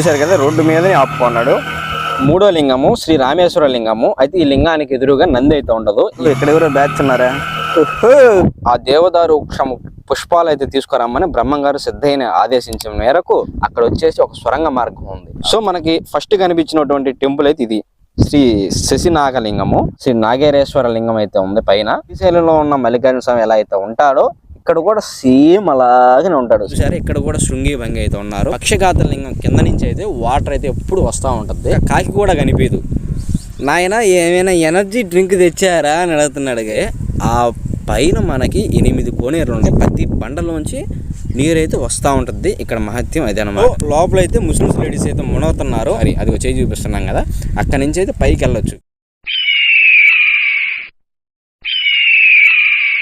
చూశారు కదా రోడ్డు మీదనే ఆపుకున్నాడు మూడో లింగము శ్రీ రామేశ్వర లింగము. అయితే ఈ లింగానికి ఎదురుగా నంది అయితే ఉండదు. ఇక్కడ ఎవరో బ్యాచ్ ఉన్నారా? ఆ దేవదారు వృక్షము పుష్పాలు అయితే తీసుకురమ్మని బ్రహ్మంగారు సిద్ధైన ఆదేశించిన మేరకు అక్కడ వచ్చేసి ఒక స్వరంగ మార్గం ఉంది. సో మనకి ఫస్ట్ కనిపించినటువంటి టెంపుల్ అయితే ఇది. శ్రీ శశినాగలింగము శ్రీ నాగేశ్వర లింగం అయితే ఉంది పైన. శ్రీశైలంలో ఉన్న మల్లికార్జున స్వామి ఎలా అయితే ఉంటాడో ఇక్కడ కూడా సేమ్ అలాగనే ఉంటాడు. చూసారు ఇక్కడ కూడా శృంగి భంగి అయితే ఉన్నారు. పక్షఘాత లింగం కింద నుంచి అయితే వాటర్ అయితే ఎప్పుడు వస్తూ ఉంటుంది. కాకి కూడా కనిపించదు నాయన ఏమైనా ఎనర్జీ డ్రింక్ తెచ్చారా అని అడుగుతున్నాడు ఆ పైన మనకి ఎనిమిది కోనేరులు ఉంటాయి. ప్రతి బండలోంచి నీరు అయితే వస్తూ ఉంటుంది. ఇక్కడ మహత్యం అదే అనమాట లోపల అయితే ముస్లిమ్స్ లేడీస్ అయితే మునవుతున్నారు అది అది వచ్చి చూపిస్తున్నాం కదా. అక్కడ నుంచి అయితే పైకి వెళ్ళొచ్చు.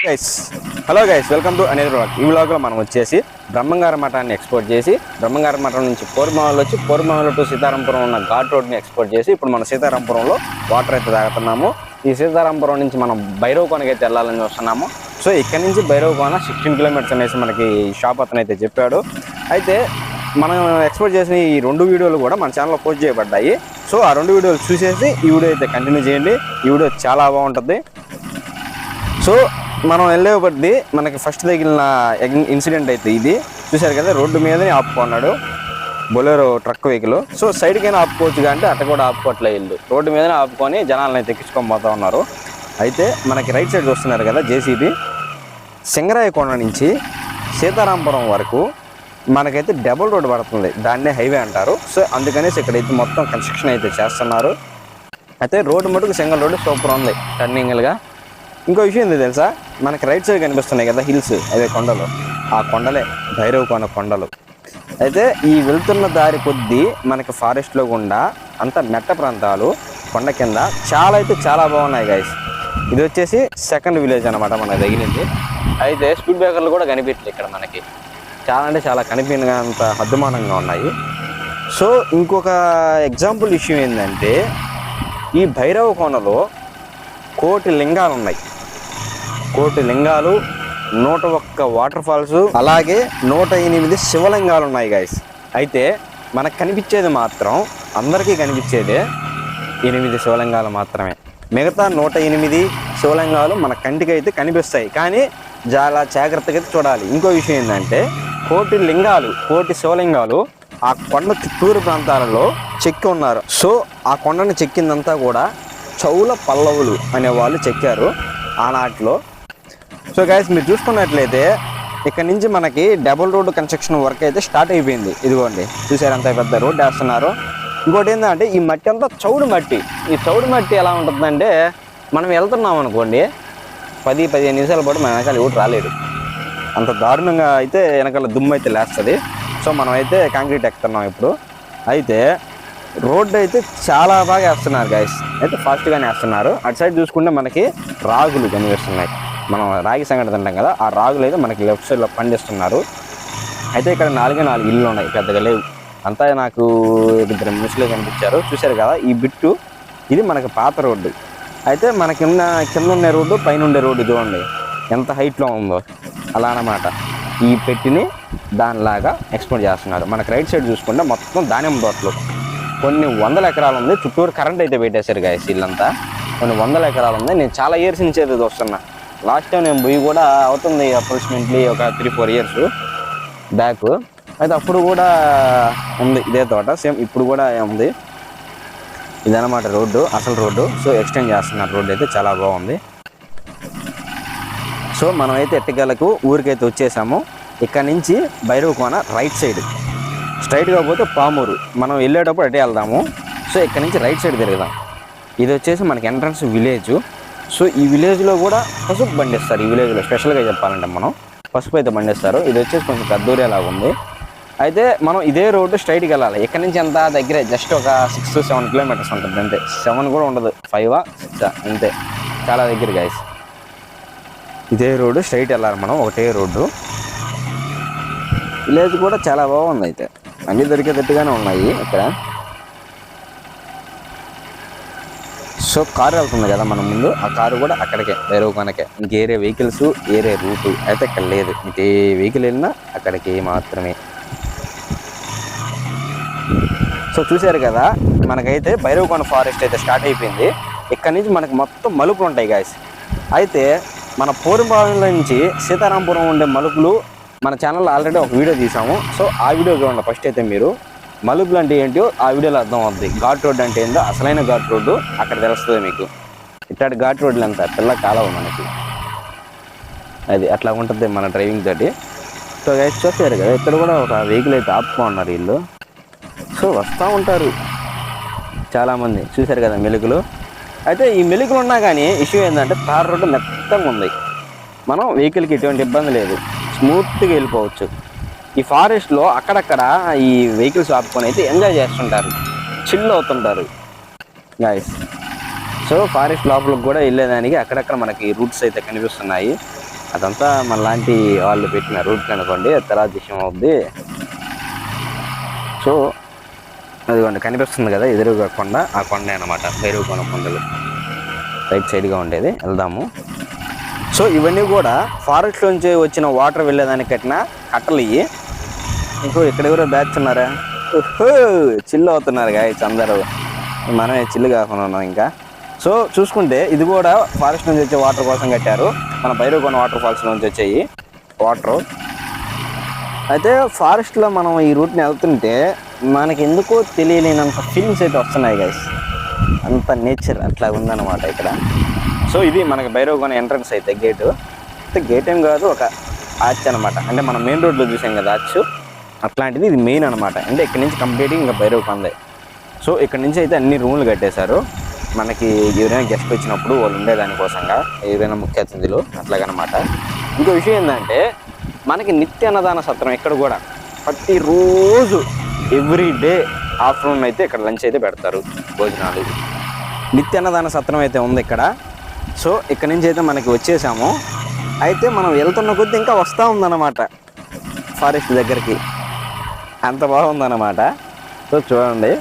Guys hello guys welcome to అనేది బ్లాగ్ ఈ బ్లాగ్లో మనం వచ్చేసి బ్రహ్మంగార మఠాన్ని ఎక్స్పోర్ట్ చేసి బ్రహ్మంగార మఠం నుంచి కోరమావలు వచ్చి కోరమావలు టు సీతారాంపురం ఉన్న ఘాట్ రోడ్ని ఎక్స్పోర్ట్ చేసి ఇప్పుడు మనం సీతారాంపురంలో వాటర్ అయితే తాగుతున్నాము. ఈ సీతారాంపురం నుంచి మనం భైరవకోనకి అయితే వెళ్ళాలని చూస్తున్నాము. సో ఇక్కడ నుంచి భైరవకోన సిక్స్టీన్ కిలోమీటర్స్ అనేసి మనకి షాప్ అతను అయితే చెప్పాడు. అయితే మనం ఎక్స్పోర్ట్ చేసిన ఈ రెండు వీడియోలు కూడా మన ఛానల్లో పోస్ట్ చేయబడ్డాయి. సో ఆ రెండు వీడియోలు చూసేసి ఈ వీడియో అయితే కంటిన్యూ చేయండి. ఈ వీడియో చాలా బాగుంటుంది. సో మనం వెళ్ళే కొద్దీ మనకి ఫస్ట్ తగిలిన ఇన్సిడెంట్ అయితే ఇది. చూశారు కదా రోడ్డు మీదనే ఆపుకున్నాడు బొలెరో ట్రక్ వెహికల్. సో సైడ్కైనా ఆపుకోవచ్చు కానీ అట్ట కూడా ఆపుకోవట్లే ఇల్లు రోడ్డు మీదనే ఆపుకొని జనాలను అయితే ఎక్కించుకొని పోతా ఉన్నారు. అయితే మనకి రైట్ సైడ్ చూస్తున్నారు కదా జేసీబీ. సింగరాయకొండ నుంచి సీతారాంపురం వరకు మనకైతే డబుల్ రోడ్ పడుతుంది. దాన్నే హైవే అంటారు. సో అందుకనేసి ఇక్కడైతే మొత్తం కన్స్ట్రక్షన్ అయితే చేస్తున్నారు. అయితే రోడ్డు మటుకు సింగల్ రోడ్డు సూపర్ ఉంది టర్నింగ్లుగా ఇంకో విషయం ఏంది తెలుసా? మనకి రైట్ సైడ్ కనిపిస్తున్నాయి కదా హిల్స్ అదే కొండలు. ఆ కొండలే భైరవ కోన కొండలు. అయితే ఈ వెళ్తున్న దారి కొద్దీ మనకి ఫారెస్ట్లో గుండా అంత మెట్ట ప్రాంతాలు కొండ కింద చాలా అయితే చాలా బాగున్నాయి గాయస్ ఇది వచ్చేసి సెకండ్ విలేజ్ అనమాట మనకు తగిలింది. అయితే స్పీడ్ బ్రేకర్లు కూడా కనిపించలేదు ఇక్కడ మనకి. చాలా అంటే చాలా కనిపించినంత అద్దుమానంగా ఉన్నాయి. సో ఇంకొక ఎగ్జాంపుల్ ఇష్యూ ఏంటంటే ఈ భైరవ కోనలో కోటి లింగాలు ఉన్నాయి కోటి లింగాలు నూట ఒక్క వాటర్ ఫాల్స్ అలాగే నూట ఎనిమిది శివలింగాలు ఉన్నాయి గాయస్ అయితే మనకు కనిపించేది మాత్రం అందరికీ కనిపించేదే ఎనిమిది శివలింగాలు మాత్రమే. మిగతా నూట ఎనిమిది శివలింగాలు మన కంటికి అయితే కనిపిస్తాయి. కానీ చాలా జాగ్రత్తగా చూడాలి. ఇంకో విషయం ఏంటంటే కోటి లింగాలు కోటి శివలింగాలు ఆ కొండ చుట్టూరు ప్రాంతాలలో చెక్కి ఉన్నారు. సో ఆ కొండను చెక్కిందంతా కూడా చౌల పల్లవులు అనే వాళ్ళు చెక్కారు. ఆనాటిలో సో గైస్ మీరు చూసుకున్నట్లయితే ఇక్కడ నుంచి మనకి డబుల్ రోడ్ కన్స్ట్రక్షన్ వర్క్ అయితే స్టార్ట్ అయిపోయింది. ఇదిగోండి చూసారు అంత పెద్ద రోడ్ వేస్తున్నారు. ఇంకోటి ఏంటంటే ఈ మట్టి అంతా చౌడు మట్టి. ఈ చౌడు మట్టి ఎలా ఉంటుందంటే మనం వెళ్తున్నాం అనుకోండి పది పదిహేను నిమిషాల పాటు మన వెనకాల ఎవరు రాలేడు అంత దారుణంగా అయితే వెనకాల దుమ్ము అయితే లేస్తుంది. సో మనం అయితే కాంక్రీట్ ఎక్కుతున్నాం ఇప్పుడు. అయితే రోడ్డు అయితే చాలా బాగా వేస్తున్నారు గైస్ అయితే ఫాస్ట్గానే వేస్తున్నారు. అటు సైడ్ చూసుకుంటే మనకి రాగులు కనిపిస్తున్నాయి. మనం రాగి సంగటి తింటాం కదా ఆ రాగులు అయితే మనకి లెఫ్ట్ సైడ్లో పండిస్తున్నారు. అయితే ఇక్కడ నాలుగే నాలుగు ఇల్లు ఉన్నాయి పెద్దగా లేవు. అంతా నాకు ఇద్దరు ముసలి కనిపించారు. చూశారు కదా ఈ బిట్టు ఇది మనకి పాత రోడ్డు. అయితే మనకి ఉన్న కింద ఉండే రోడ్డు పైన ఉండే రోడ్డు చూడండి ఎంత హైట్లో ఉందో. అలా అన్నమాట. ఈ పెట్టిని దానిలాగా ఎక్స్పోర్ట్ చేస్తున్నారు. మనకు రైట్ సైడ్ చూసుకుంటే మొత్తం దానిమ్మ తోటలు. కొన్ని వందల ఎకరాలు ఉంది చుట్టూరు కరెంట్ అయితే పెట్టేశారు గాయస్ ఇల్లంతా. కొన్ని వందల ఎకరాలు ఉంది. నేను చాలా ఇయర్స్ నుంచి అయితే వస్తున్నా. లాస్ట్ టైం నేను పోయి కూడా అవుతుంది అప్రాక్సిమేట్లీ ఒక త్రీ ఫోర్ ఇయర్స్ బ్యాక్ అయితే అప్పుడు కూడా ఉంది ఇదే తోట సేమ్ ఇప్పుడు కూడా ఉంది. ఇదన్నమాట రోడ్డు అసలు రోడ్డు. సో ఎక్స్టెండ్ చేస్తున్నారు రోడ్డు అయితే చాలా బాగుంది. సో మనమైతే ఎట్టగలకు ఊరికైతే వచ్చేసాము. ఇక్కడ నుంచి భైరవ కోన రైట్ సైడ్ స్ట్రైట్గా పోతే పామూరు. మనం వెళ్ళేటప్పుడు అటే వెళ్దాము. సో ఇక్కడ నుంచి రైట్ సైడ్ తిరుగుదాం. ఇది వచ్చేసి మనకి ఎంట్రన్స్ విలేజ్ సో ఈ విలేజ్లో కూడా పసుపు పండిస్తారు ఈ విలేజ్లో స్పెషల్గా చెప్పాలంటే మనం. పసుపు అయితే పండిస్తారు. ఇది వచ్చేసి కొంచెం పెద్దూరేలాగా ఉంది. అయితే మనం ఇదే రోడ్డు స్ట్రైట్కి వెళ్ళాలి. ఇక్కడ నుంచి ఎంత దగ్గరే జస్ట్ ఒక సిక్స్ టు సెవెన్ కిలోమీటర్స్ ఉంటుంది అంతే. సెవెన్ కూడా ఉండదు ఫైవ్? సిక్సా అంతే. చాలా దగ్గర గైస్ ఇదే రోడ్డు స్ట్రైట్ వెళ్ళాలి మనం ఒకటే రోడ్డు. విలేజ్ కూడా చాలా బాగుంది అయితే. అన్నీ దొరికేటట్టుగానే ఉన్నాయి ఇక్కడ. సో కారు వెళ్తుంది కదా మన ముందు. ఆ కారు కూడా అక్కడికే వేరే కొనకే ఇంకేరే వెహికల్స్ ఏరే రూటు అయితే ఇక్కడ లేదు. ఇంకే వెహికల్ వెళ్ళినా అక్కడికి మాత్రమే. సో చూశారు కదా మనకైతే భైరవకొండ ఫారెస్ట్ అయితే స్టార్ట్ అయిపోయింది. ఇక్కడ నుంచి మనకి మొత్తం మలుపులు ఉంటాయి గాయస్ అయితే మన పూర్వభావంలో నుంచి సీతారాంపురం ఉండే మలుపులు మన ఛానల్లో ఆల్రెడీ ఒక వీడియో తీసాము. సో ఆ వీడియో చూడండి ఫస్ట్ అయితే మీరు. మలుపులు అంటే ఏంటో ఆ వీడియోలో అర్థం అవుతుంది ఘాట్ రోడ్ అంటే ఏందో అసలైన ఘాట్ రోడ్డు అక్కడ తెలుస్తుంది మీకు. ఇట్లాంటి ఘాట్ రోడ్లు అంతా పిల్ల కాలవు మనకి. అది అట్లా ఉంటుంది మన డ్రైవింగ్ తోటి. సో గైస్ చూసారు కదా ఇక్కడ కూడా ఒక వెహికల్ అయితే ఆపుకో ఉన్నారు వీళ్ళు. సో వస్తూ ఉంటారు. చాలామంది చూశారు కదా మెలుగులు అయితే ఈ మెలుగులు ఉన్నా కానీ ఇష్యూ ఏంటంటే తార్ రోడ్డు మెత్తంగా ఉంది. మనం వెహికల్కి ఎటువంటి ఇబ్బంది లేదు. స్మూత్గా వెళ్ళిపోవచ్చు. ఈ ఫారెస్ట్లో అక్కడక్కడ ఈ వెహికల్స్ ఆపుకొని అయితే ఎంజాయ్ చేస్తుంటారు. చిల్ అవుతుంటారు. గాయస్ సో ఫారెస్ట్ లోపలికి కూడా వెళ్ళేదానికి అక్కడక్కడ మనకి రూట్స్ అయితే కనిపిస్తున్నాయి. అదంతా మన లాంటి వాళ్ళు పెట్టిన రూట్ కనుకోండి తర్వాత విషయం అవుద్ది. సో అదిగోండి కనిపిస్తుంది కదా ఎదురుగా కొండ ఆ కొండ అనమాట భైరవకొండ కొండలు. రైట్ సైడ్గా ఉండేది వెళ్దాము. సో ఇవన్నీ కూడా ఫారెస్ట్ నుంచి వచ్చిన వాటర్ వెళ్ళేదానికి కట్టిన కట్టలు ఇవి. ఇంకో ఇక్కడ ఎవరో బ్యాచ్ ఉన్నారా? చిల్లు అవుతున్నారు గాయస్ అందరూ. మనమే చిల్లు కాకుండా ఉన్నాం ఇంకా. సో చూసుకుంటే ఇది కూడా ఫారెస్ట్ నుంచి వచ్చే వాటర్ కోసం కట్టారు. మన భైరవకొండ వాటర్ ఫాల్స్ నుంచి వచ్చాయి. వాటర్ అయితే ఫారెస్ట్లో మనం ఈ రూట్ని వెళ్తుంటే మనకి ఎందుకో తెలియలేనంత ఫీలింగ్స్ అయితే వస్తున్నాయి గైస్ అంత నేచర్ అట్లా ఉందన్నమాట ఇక్కడ. సో ఇది మనకి భైరవకొండ ఎంట్రన్స్ అయితే గేటు అయితే గేట్ ఏం కాదు ఒక ఆర్చ్ అనమాట అంటే మనం మెయిన్ రోడ్లో చూసాం కదా ఆర్చ్ అట్లాంటిది ఇది మెయిన్ అనమాట అంటే ఇక్కడ నుంచి కంప్లీట్గా ఇంకా భైరవకొందే సో ఇక్కడ నుంచి అయితే అన్ని రూమ్లు కట్టేశారు. మనకి ఎవరైనా గెస్ట్ వచ్చినప్పుడు వాళ్ళు ఉండేదానికోసంగా ఏదైనా ముఖ్య అతిథులు అట్లాగనమాట. ఇంకో విషయం ఏంటంటే మనకి నిత్య అన్నదాన సత్రం ఇక్కడ కూడా ప్రతిరోజు ఎవ్రీ డే ఆఫ్టర్నూన్ అయితే ఇక్కడ లంచ్ అయితే పెడతారు భోజనాలు. నిత్య అన్నదాన సత్రం అయితే ఉంది ఇక్కడ. సో ఇక్కడ నుంచి అయితే మనకి వచ్చేసాము. అయితే మనం వెళ్తున్న కొద్దీ ఇంకా వస్తూ ఉందన్నమాట. ఫారెస్ట్ దగ్గరికి. అంత బాగుందన్నమాట. సో చూడండి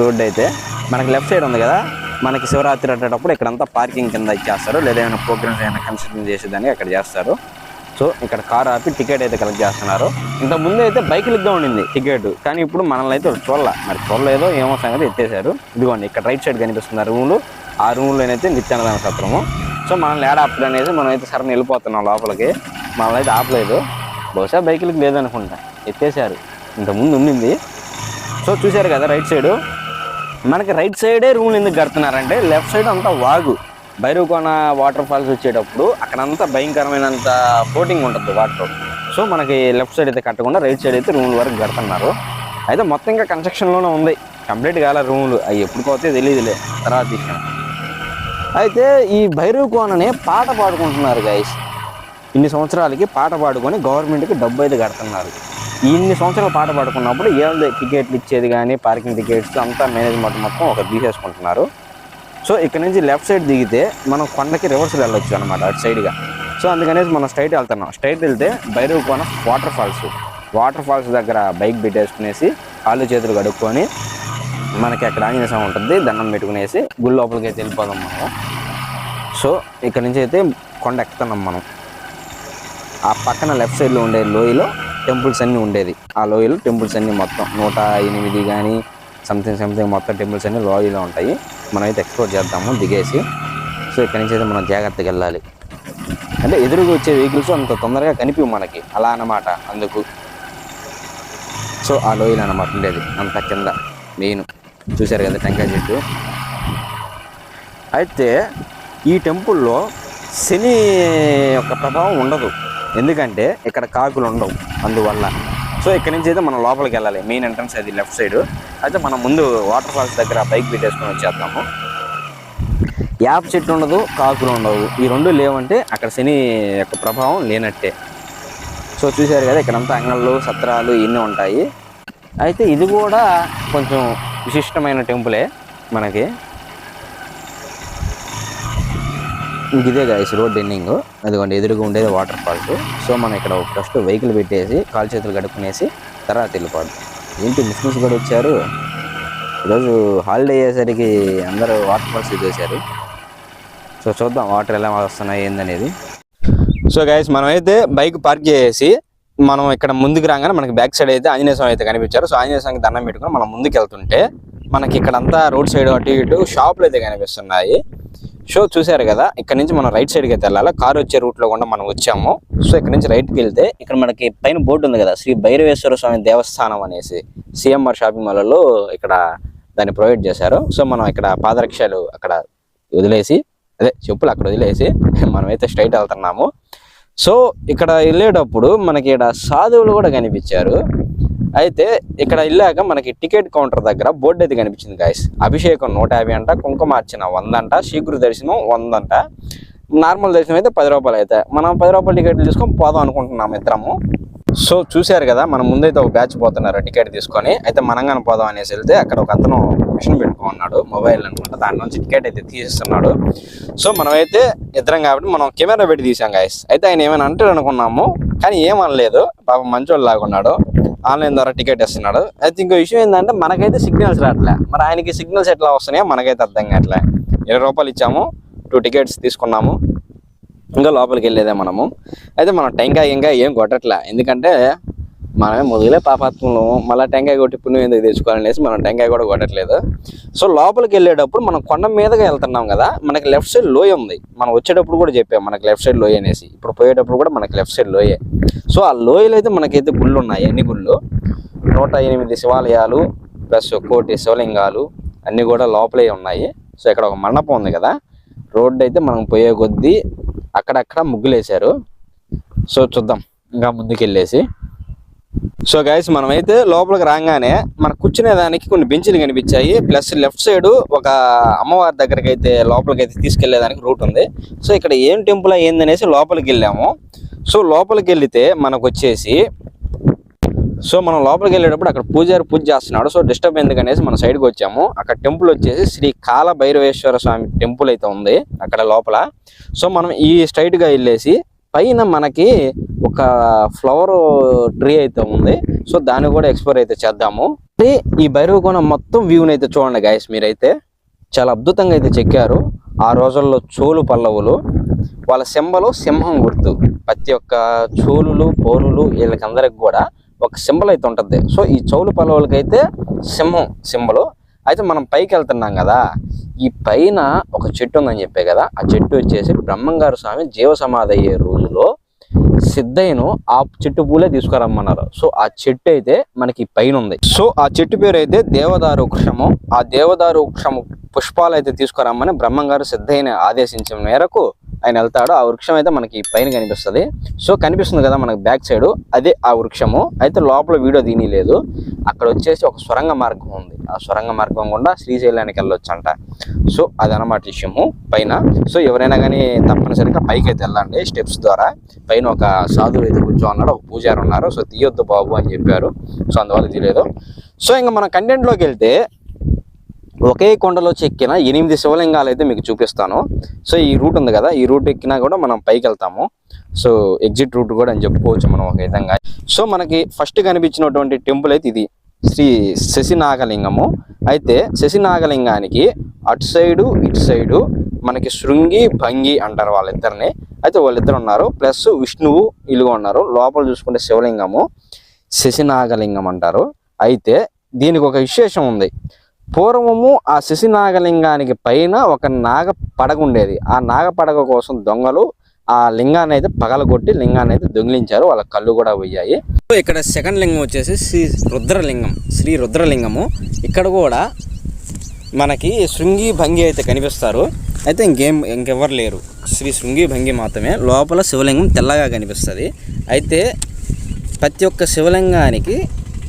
రోడ్ అయితే. మనకి లెఫ్ట్ సైడ్ ఉంది కదా మనకి శివరాత్రి అట్టేటప్పుడు ఇక్కడంతా పార్కింగ్ కింద ఇచ్చేస్తారు. లేదా ఏమైనా ప్రోగ్రామ్స్ ఏమైనా కన్సిడర్ చేసేదానికి అక్కడ చేస్తారు. సో ఇక్కడ కార్ ఆపి టికెట్ అయితే కలెక్ట్ చేస్తున్నారు. ఇంత ముందు అయితే బైకులుగా ఉండింది టికెట్ కానీ ఇప్పుడు మనల్ని అయితే చూడాల. మరి చూడలేదో ఏమో సంగతి ఎత్తేసారు ఇదిగోండి ఇక్కడ రైట్ సైడ్ కనిపిస్తున్న రూములు. ఆ రూమ్లోనైతే నిత్యానదాన సత్రము. సో మనల్ని ఏడ ఆపడం అనేది మనం అయితే సరైన వెళ్ళిపోతున్నాం లోపలికి. మనల్ని అయితే ఆపలేదు. బహుశా బైకులకి లేదనుకుంటా. ఎత్తేసారు ఇంత ఉండింది సో చూశారు కదా రైట్ సైడు మనకి రైట్ సైడే రూమ్ ఎందుకు కడుతున్నారంటే లెఫ్ట్ సైడ్ అంతా వాగు. భైరవకోన వాటర్ ఫాల్స్ వచ్చేటప్పుడు అక్కడంతా భయంకరమైనంత బోటింగ్ ఉంటుంది వాటర్ సో మనకి లెఫ్ట్ సైడ్ అయితే కట్టకుండా రైట్ సైడ్ అయితే రూమ్ల వరకు కడుతున్నారు. అయితే మొత్తం ఇంకా కన్స్ట్రక్షన్లోనే ఉంది. కంప్లీట్ కాలే రూములు. అవి ఎప్పుడు పోతే తెలియదులే తర్వాత విషయం అయితే ఈ భైరవకోననే పాట పాడుకుంటున్నారు గాయస్ ఇన్ని సంవత్సరాలకి పాట పాడుకొని గవర్నమెంట్కి డబ్బు అయితే కడుతున్నారు. ఇన్ని సంవత్సరాలు పాట పాడుకున్నప్పుడు ఏదో టికెట్లు ఇచ్చేది కానీ పార్కింగ్ టికెట్స్ అంతా మేనేజ్మెంట్ మొత్తం ఒక తీసేసుకుంటున్నారు. సో ఇక్కడ నుంచి లెఫ్ట్ సైడ్ దిగితే మనం కొండకి రివర్స్ వెళ్ళొచ్చు అనమాట అటు సైడ్గా. సో అందుకనేసి మనం స్ట్రైట్ వెళ్తున్నాం. స్ట్రైట్ వెళ్తే Bhairav Kona water falls. Water falls దగ్గర బైక్ పెట్టేసుకునేసి కాళ్ళు చేతులు కడుక్కొని మనకి అక్కడ ఆంజనేయ స్వామి ఉంటుంది దండం పెట్టుకునేసి గుడి లోపలికి అయితే వెళ్ళిపోదాం మనం. సో ఇక్కడ నుంచి అయితే కొండ ఎక్కుతున్నాం మనం. ఆ పక్కన లెఫ్ట్ సైడ్లో ఉండే లోయలో టెంపుల్స్ అన్నీ ఉండేది. ఆ లోయలో టెంపుల్స్ అన్నీ మొత్తం నూట ఎనిమిది కానీ సంథింగ్ సంథింగ్ మొత్తం టెంపుల్స్ అన్నీ లోయలో ఉంటాయి. మనమైతే ఎక్స్ప్లోర్ చేద్దాము దిగేసి. సో ఇక్కడి నుంచి అయితే మనం జాగ్రత్తగా వెళ్ళాలి. అంటే ఎదురుగా వచ్చే వెహికల్స్ అంత తొందరగా కనిపించవు మనకి. అలా అన్నమాట అందుకు. సో ఆ లోయలు అన్నమాట ఉండేది. అంత కింద మెయిన్. చూశారు కదా టెంకాయ చెట్టు. అయితే ఈ టెంపుల్లో శని యొక్క ప్రభావం ఉండదు. ఎందుకంటే ఇక్కడ కాకులు ఉండవు అందువల్ల. సో ఇక్కడ నుంచి అయితే మనం లోపలికి వెళ్ళాలి. మెయిన్ ఎంట్రన్స్ అది లెఫ్ట్ సైడ్. అయితే మనం ముందు వాటర్ ఫాల్స్ దగ్గర బైక్ పెట్టేసుకొని వచ్చేద్దాము. యాప్ చెట్టు ఉండదు కాకులు ఉండవు. ఈ రెండు లేవంటే అక్కడ శని యొక్క ప్రభావం లేనట్టే. సో చూశారు కదా ఇక్కడంతా అంగళ్ళు సత్రాలు ఇవన్నీ ఉంటాయి. అయితే ఇది కూడా కొంచెం విశిష్టమైన టెంపులే మనకి ఇంక ఇదే గాయస్ రోడ్ ఎండింగ్. అదిగోండి ఎదురుగా ఉండేది వాటర్ ఫాల్స్ సో మనం ఇక్కడ ఫస్ట్ వెహికల్ పెట్టేసి కాలు చేతులు కడుక్కునేసి తర్వాత వెళ్ళిపోద్దాం ఏంటి ముస్లిమ్స్ కూడా వచ్చారు? ఈరోజు హాలిడే అయ్యేసరికి అందరూ వాటర్ ఫాల్స్ చేశారు. సో చూద్దాం వాటర్ ఎలా వస్తున్నాయి ఏందనేది. సో గైస్ మనమైతే బైక్ పార్క్ చేసి మనం ఇక్కడ ముందుకు రాగానే మనకి బ్యాక్ సైడ్ అయితే ఆంజనేయ స్వామి అయితే కనిపించారు. సో ఆంజనేయ స్వామికి దండం పెట్టుకుని మనం ముందుకు వెళ్తుంటే మనకి ఇక్కడంతా రోడ్ సైడ్ అటు ఇటు షాపులు అయితే కనిపిస్తున్నాయి. షో చూశారు కదా ఇక్కడ నుంచి మనం రైట్ సైడ్కి అయితే వెళ్ళాలి? కారు వచ్చే రూట్లో కూడా మనం వచ్చాము. సో ఇక్కడ నుంచి రైట్కి వెళ్తే ఇక్కడ మనకి పైన బోర్డు ఉంది కదా శ్రీ భైరవేశ్వర స్వామి దేవస్థానం అనేసి. సిఎంఆర్ షాపింగ్ మాల్లో ఇక్కడ దాన్ని ప్రొవైడ్ చేశారు. సో మనం ఇక్కడ పాదరక్షలు అక్కడ వదిలేసి అదే చెప్పులు అక్కడ వదిలేసి మనమైతే స్ట్రైట్ వెళ్తున్నాము. సో ఇక్కడ వెళ్ళేటప్పుడు మనకి ఇక్కడ సాధువులు కూడా కనిపించారు. అయితే ఇక్కడ వెళ్ళాక మనకి టికెట్ కౌంటర్ దగ్గర బోర్డు అయితే కనిపించింది గాయస్ అభిషేకం నూట యాభై అంట కుంకుమార్చన వంద అంట శీఘ్ర దర్శనం వంద అంట నార్మల్ దర్శనం అయితే పది రూపాయలు అయితే. మనం పది రూపాయల టికెట్లు తీసుకొని పోదాం అనుకుంటున్నాం ఇద్దరము. సో చూశారు కదా మనం ముందైతే ఒక బ్యాచ్ పోతున్నారు టికెట్ తీసుకొని. అయితే మనంగానే పోదాం అనేసి వెళ్తే అక్కడ ఒక అతను మిషన్ పెట్టుకున్నాడు మొబైల్ అనుకుంటా. దాని నుంచి టికెట్ అయితే తీసిస్తున్నాడు. సో మనమైతే ఇద్దరం కాబట్టి మనం కెమెరా పెట్టి తీసాం గాయస్ అయితే ఆయన ఏమైనా అంటాడు అనుకున్నాము కానీ ఏమనలేదు. పాపం మంచోళ్ళు లాగున్నాడు ఆన్లైన్ ద్వారా టికెట్ ఇస్తున్నాడు. అయితే ఇంకో విషయం ఏంటంటే మనకైతే సిగ్నల్స్ రావట్లే. మరి ఆయనకి సిగ్నల్స్ ఎట్లా వస్తున్నాయో మనకైతే అర్థం కావట్లే. ఇరవై రూపాయలు ఇచ్చాము టూ టికెట్స్ తీసుకున్నాము. ఇంకా లోపలికి వెళ్ళేదే మనము. అయితే మనం టెంకాయ ఇంకా ఏం కొట్టట్లే. ఎందుకంటే మనమే ముదిలే పాపాత్మలు మళ్ళీ టెంకాయ కొట్టి పుణ్యం ఎందుకు తెచ్చుకోవాలనేసి మనం టెంకాయ కూడా కొట్టట్లేదు. సో లోపలికి వెళ్ళేటప్పుడు మనం కొండ మీదగా వెళ్తున్నాం కదా మనకి లెఫ్ట్ సైడ్ లోయ ఉంది. మనం వచ్చేటప్పుడు కూడా చెప్పాం మనకి లెఫ్ట్ సైడ్ లోయ అనేసి. ఇప్పుడు పోయేటప్పుడు కూడా మనకి లెఫ్ట్ సైడ్ లోయే. సో ఆ లోయలో అయితే మనకైతే గుళ్ళు ఉన్నాయి అన్ని గుళ్ళు. నూట ఎనిమిది శివాలయాలు ప్లస్ కోటి శివలింగాలు అన్నీ కూడా లోపలే ఉన్నాయి. సో ఇక్కడ ఒక మండపం ఉంది కదా రోడ్డు అయితే మనం పోయే కొద్దీ అక్కడక్కడ ముగ్గులేశారు. సో చూద్దాం. ఇంకా ముందుకెళ్ళేసి. సో గైస్ మనమైతే లోపలికి రాగానే మన కూర్చునే దానికి కొన్ని బెంచ్లు కనిపించాయి. ప్లస్ లెఫ్ట్ సైడ్ ఒక అమ్మవారి దగ్గరికి అయితే లోపలికి అయితే తీసుకెళ్ళేదానికి రూట్ ఉంది. సో ఇక్కడ ఏం టెంపుల్ అయ్యిందనేసి లోపలికి వెళ్ళాము. సో లోపలికి వెళ్తే మనకు వచ్చేసి సో మనం లోపలికి వెళ్ళేటప్పుడు అక్కడ పూజారి పూజ చేస్తున్నాడు. సో డిస్టర్బ్ ఎందుకు అనేసి మన సైడ్కి వచ్చాము. అక్కడ టెంపుల్ వచ్చేసి శ్రీ కాల భైరవేశ్వర స్వామి టెంపుల్ అయితే ఉంది అక్కడ లోపల. సో మనం ఈ స్ట్రైట్గా వెళ్ళేసి పైన మనకి ఒక ఫ్లవర్ ట్రీ అయితే ఉంది. సో దాన్ని కూడా ఎక్స్ప్లోర్ అయితే చేద్దాము. ఈ భైరవకోణం మొత్తం వ్యూని అయితే చూడండి గాయస్ మీరైతే. చాలా అద్భుతంగా అయితే చెక్కారు. ఆ రోజుల్లో చోలు పల్లవులు వాళ్ళ సింబలు సింహం గుర్తు. ప్రతి ఒక్క చోళులు పౌరులు వీళ్ళకందరికి కూడా ఒక సింబల్ అయితే ఉంటుంది. సో ఈ చౌలు పల్లవులకి అయితే సింహం సింబలు అయితే మనం పైకి వెళ్తున్నాం కదా ఈ పైన ఒక చెట్టు ఉందని చెప్పే కదా ఆ చెట్టు వచ్చేసి బ్రహ్మంగారు స్వామి జీవ సమాధి అయ్యే రోజులో సిద్ధయ్యను ఆ చెట్టు పూలే తీసుకురమ్మన్నారు. సో ఆ చెట్టు అయితే మనకి పైన ఉంది. సో ఆ చెట్టు పేరు అయితే దేవదారు వృక్షము. ఆ దేవదారు వృక్షము పుష్పాలు అయితే తీసుకురమ్మని బ్రహ్మంగారు సిద్ధయ్యని ఆదేశించిన మేరకు ఆయన వెళ్తాడు. ఆ వృక్షం అయితే మనకి పైన కనిపిస్తుంది. సో కనిపిస్తుంది కదా మనకి బ్యాక్ సైడ్. అదే ఆ వృక్షము. అయితే లోపల వీడియో తీయలేదు. అక్కడ వచ్చేసి ఒక సొరంగ మార్గం ఉంది. ఆ సొరంగ మార్గం గుండా శ్రీశైలానికి వెళ్ళొచ్చు అంట సో అదనమాట విషయము పైన. సో ఎవరైనా కానీ తప్పనిసరిగా పైకి అయితే వెళ్ళండి. స్టెప్స్ ద్వారా. పైన ఒక సాధువు అయితే కూర్చో ఉన్నాడు ఒక పూజారు ఉన్నారు. సో తీయొద్దు బాబు అని చెప్పారు. సో అందువల్ల తీయలేదు. సో ఇంకా మన కంటెంట్లోకి వెళ్తే ఒకే కొండలో చెక్కిన ఎనిమిది శివలింగాలు అయితే మీకు చూపిస్తాను. సో ఈ రూట్ ఉంది కదా ఈ రూట్ ఎక్కినా కూడా మనం పైకి వెళ్తాము సో ఎగ్జిట్ రూట్ కూడా అని చెప్పుకోవచ్చు మనం ఒక విధంగా. సో మనకి ఫస్ట్ కనిపించినటువంటి టెంపుల్ అయితే ఇది శ్రీ శశినాగలింగము. అయితే శశినాగలింగానికి అటు సైడు ఇటు సైడు మనకి శృంగి భంగి అంటారు వాళ్ళిద్దరిని. అయితే వాళ్ళిద్దరు ఉన్నారు. ప్లస్ విష్ణువు ఇలుగు ఉన్నారు. లోపల చూసుకుంటే శివలింగము శశినాగలింగం అంటారు. అయితే దీనికి ఒక విశేషం ఉంది. పూర్వము ఆ శిశి నాగలింగానికి పైన ఒక నాగ పడగ ఉండేది. ఆ నాగ పడగ కోసం దొంగలు ఆ లింగాన్ని అయితే పగలగొట్టి లింగాన్ని అయితే దొంగిలించారు. వాళ్ళ కళ్ళు కూడా పోయాయి. సో ఇక్కడ సెకండ్ లింగం వచ్చేసి శ్రీ రుద్రలింగం. శ్రీ రుద్రలింగము. ఇక్కడ కూడా మనకి శృంగి భంగి అయితే కనిపిస్తారు. అయితే ఇంకేం ఇంకెవ్వరు లేరు. శ్రీ శృంగి భంగి మాత్రమే. లోపల శివలింగం తెల్లగా కనిపిస్తుంది. అయితే ప్రతి ఒక్క శివలింగానికి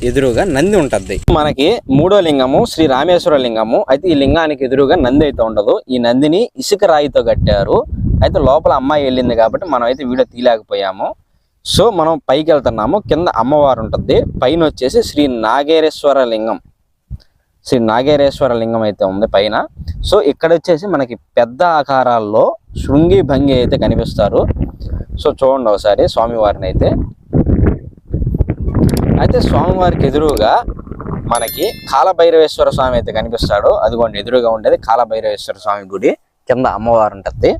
ఎదురుగా నంది ఉంటుంది. మనకి మూడో లింగము శ్రీ రామేశ్వర లింగము. అయితే ఈ లింగానికి ఎదురుగా నంది అయితే ఉండదు. ఈ నందిని ఇసుక రాయితో కట్టారు. అయితే లోపల అమ్మాయి వెళ్ళింది కాబట్టి మనం అయితే వీడియో తీయలేకపోయాము. సో మనం పైకి వెళ్తున్నాము. కింద అమ్మవారు ఉంటుంది. పైన వచ్చేసి శ్రీ నాగేశ్వర లింగం. శ్రీ నాగేశ్వర లింగం అయితే ఉంది పైన. సో ఇక్కడ వచ్చేసి మనకి పెద్ద ఆకారాల్లో శృంగి భంగి అయితే కనిపిస్తారు. సో చూడండి ఒకసారి స్వామివారిని అయితే అయితే స్వామివారికి ఎదురుగా మనకి కాలభైరవేశ్వర స్వామి అయితే కనిపిస్తాడు. అదిగోండి ఎదురుగా ఉండేది కాలభైరవేశ్వర స్వామి గుడి కింద అమ్మవారు ఉంటుంది.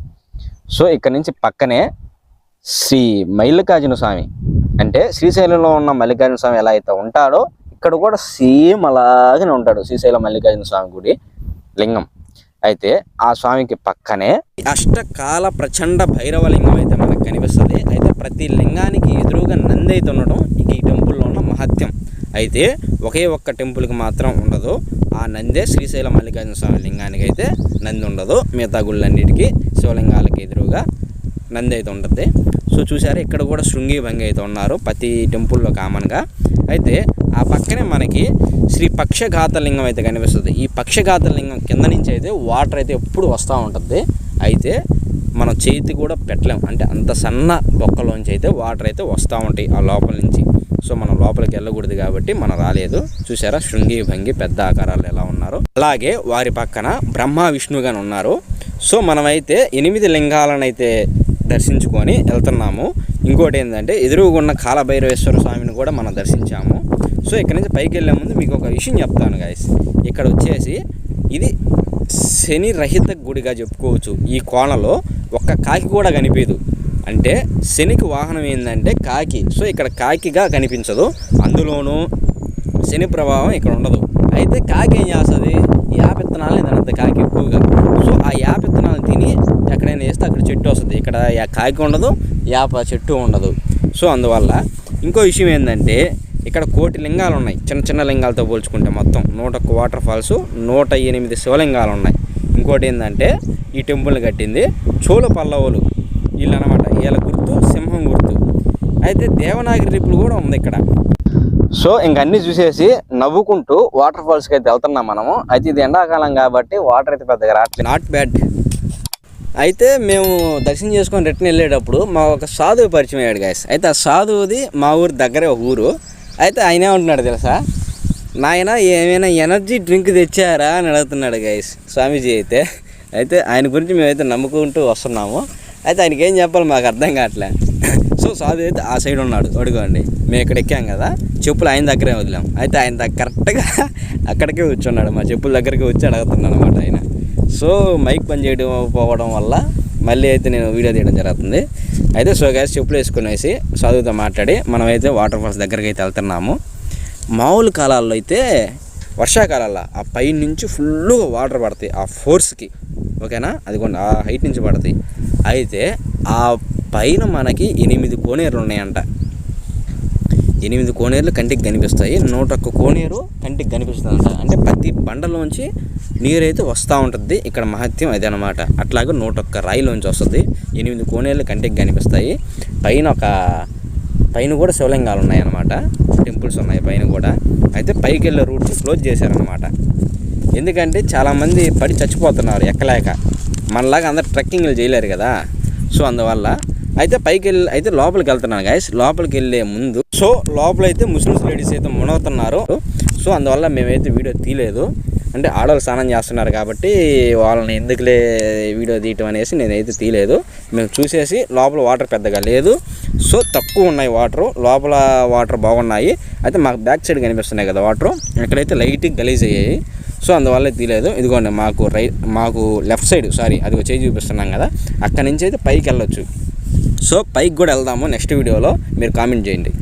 సో ఇక్కడ నుంచి పక్కనే శ్రీ మల్లికార్జున స్వామి అంటే శ్రీశైలంలో ఉన్న మల్లికార్జున స్వామి ఎలా అయితే ఉంటాడో ఇక్కడ కూడా సేమ్ అలాగనే ఉంటాడు శ్రీశైలం మల్లికార్జున స్వామి గుడి లింగం. అయితే ఆ స్వామికి పక్కనే అష్టకాల ప్రచండ భైరవ లింగం అయితే మనకు కనిపిస్తుంది. అయితే ప్రతి లింగానికి ఎదురుగా నంది అయితే ఉండడం ఇక ఈ టెంపుల్లో ఉన్న మహత్యం అయితే ఒకే ఒక్క టెంపుల్కి మాత్రం ఉండదు. ఆ నందే శ్రీశైలం మల్లికార్జున స్వామి లింగానికి అయితే నంది ఉండదు. మిగతా గుళ్ళన్నిటికీ శివలింగాలకి ఎదురుగా నంది అయితే ఉంటుంది. సో చూసారా ఇక్కడ కూడా శృంగి భంగి అయితే ఉన్నారు ప్రతి టెంపుల్లో కామన్గా. అయితే ఆ పక్కనే మనకి శ్రీ పక్షఘాత లింగం అయితే కనిపిస్తుంది. ఈ పక్షఘాత లింగం కింద నుంచి అయితే వాటర్ అయితే ఎప్పుడు వస్తూ ఉంటుంది. అయితే మనం చేతి కూడా పెట్టలేం. అంటే అంత సన్న బొక్కలోంచి అయితే వాటర్ అయితే వస్తూ ఉంటాయి ఆ లోపల నుంచి. సో మనం లోపలికి వెళ్ళకూడదు కాబట్టి మనం రాలేదు. చూసారా శృంగి భంగి పెద్ద ఆకారాలు ఎలా ఉన్నారు? అలాగే వారి పక్కన బ్రహ్మ విష్ణుగాని ఉన్నారు. సో మనమైతే ఎనిమిది లింగాలను అయితే దర్శించుకొని వెళ్తున్నాము. ఇంకోటి ఏంటంటే ఎదురుగున్న కాలభైరవేశ్వర స్వామిని కూడా మనం దర్శించాము. సో ఇక్కడ నుంచి పైకి వెళ్ళే ముందు మీకు ఒక విషయం చెప్తాను గాయస్ ఇక్కడ వచ్చేసి ఇది శని రహిత గుడిగా చెప్పుకోవచ్చు. ఈ కోణలో ఒక్క కాకి కూడా కనిపించదు. అంటే శనికి వాహనం ఏంటంటే కాకి. సో ఇక్కడ కాకిగా కనిపించదు. అందులోనూ శని ప్రభావం ఇక్కడ ఉండదు. అయితే కాకి ఏం చేస్తుంది? యాపిత్తనాలని తినద్దు కాకి ఎక్కువగా. సో ఆ యాపిత్తనాలను తిని ఎక్కడైనా వేస్తే అక్కడ చెట్టు వస్తుంది. ఇక్కడ కాకి ఉండదు యాప చెట్టు ఉండదు. సో అందువల్ల ఇంకో విషయం ఏంటంటే ఇక్కడ కోటి లింగాలు ఉన్నాయి. చిన్న చిన్న లింగాలతో పోల్చుకుంటే మొత్తం నూట ఒక్క వాటర్ ఫాల్స్ నూట ఎనిమిది శివలింగాలు ఉన్నాయి. ఇంకోటి ఏంటంటే ఈ టెంపుల్ కట్టింది చోళ పల్లవులు. వీళ్ళనమాట వీళ్ళ గుర్తు సింహం గుర్తు. అయితే దేవనాగరి రిపులు కూడా ఉంది ఇక్కడ. సో ఇంక అన్ని చూసేసి నవ్వుకుంటూ వాటర్ ఫాల్స్కి అయితే వెళ్తున్నాం మనము. అయితే ఇది ఎండాకాలం కాబట్టి వాటర్ అయితే పెద్దగా రావట్లేదు. నాట్ బ్యాడ్ అయితే మేము దర్శనం చేసుకొని రిటర్న్ వెళ్ళేటప్పుడు మా ఒక సాధువు పరిచయం అయ్యాడు గాయస్ అయితే ఆ సాధువుది మా ఊరి దగ్గరే ఒక ఊరు. అయితే ఆయనే ఉంటున్నాడు తెలుసా? నాయన ఏమైనా ఎనర్జీ డ్రింక్ తెచ్చారా? అని అడుగుతున్నాడు గైస్ స్వామీజీ అయితే. అయితే ఆయన గురించి మేమైతే నమ్ముకుంటూ వస్తున్నాము. అయితే ఆయనకి ఏం చెప్పాలి మాకు అర్థం కావట్లే. సో సాధు అయితే ఆ సైడ్ ఉన్నాడు. అడుగోండి. మేము ఇక్కడ ఎక్కాం కదా. చెప్పులు ఆయన దగ్గరే వదిలాం. అయితే ఆయన కరెక్ట్గా అక్కడికే కూర్చున్నాడు. మా చెప్పుల దగ్గరికి వచ్చి అడుగుతున్నాడు అనమాట ఆయన. సో మైక్ పని చేయడం పోవడం వల్ల మళ్ళీ అయితే నేను వీడియో తీయడం జరుగుతుంది. అయితే సో గ్యాస్ చెప్పులు వేసుకునేసి చదువుతో మాట్లాడి మనమైతే వాటర్ ఫాల్స్ దగ్గరికి అయితే వెళ్తున్నాము. మామూలు కాలాల్లో అయితే వర్షాకాలాల్లో ఆ పై నుంచి ఫుల్గా వాటర్ పడతాయి. ఆ ఫోర్స్కి ఓకేనా? అదిగోండి. ఆ హైట్ నుంచి పడతాయి. అయితే ఆ పైన మనకి ఎనిమిది కోనేరులు ఉన్నాయంట. ఎనిమిది కోనేరులు కంటికి కనిపిస్తాయి. నూట ఒక్క కోనేరు కంటికి కనిపిస్తుంది అంట అంటే ప్రతి బండలోంచి నీరు అయితే వస్తూ ఉంటుంది. ఇక్కడ మహత్యం అదే అనమాట అట్లాగే నూట ఒక్క రాయిలోంచి వస్తుంది. ఎనిమిది కోనేరులు కంటికి కనిపిస్తాయి. పైన ఒక పైన కూడా శివలింగాలు ఉన్నాయి అన్నమాట. టెంపుల్స్ ఉన్నాయి పైన కూడా. అయితే పైకి వెళ్ళే రూట్ని క్లోజ్ చేశారనమాట ఎందుకంటే చాలామంది పడి చచ్చిపోతున్నారు ఎక్కలేక. మనలాగా అందరు ట్రెక్కింగ్లు చేయలేరు కదా. సో అందువల్ల అయితే పైకి వెళ్ళి అయితే లోపలికి వెళ్తున్నాను గాయస్ లోపలికి వెళ్ళే ముందు సో లోపలైతే ముస్లిమ్స్ లేడీస్ అయితే మునవుతున్నారు సో అందువల్ల మేమైతే వీడియో తీయలేదు. అంటే ఆడవాళ్ళు స్నానం చేస్తున్నారు కాబట్టి వాళ్ళని ఎందుకులే వీడియో తీయటం అనేసి నేనైతే తీయలేదు. మేము చూసేసి లోపల వాటర్ పెద్దగా లేదు. సో తక్కువ ఉన్నాయి వాటర్. లోపల వాటర్ బాగున్నాయి. అయితే మాకు బ్యాక్ సైడ్ కనిపిస్తున్నాయి కదా వాటర్. ఇక్కడైతే లైట్గా గలీజ్ అయ్యాయి సో అందువల్ల తీయలేదు. ఇదిగోండి మాకు రై మాకు లెఫ్ట్ సైడ్ సారీ అది చేయి చూపిస్తున్నాం కదా అక్కడి నుంచి అయితే పైకి వెళ్ళొచ్చు. సో పైకి కూడా వెళ్దాము నెక్స్ట్ వీడియోలో మీరు కామెంట్ చేయండి.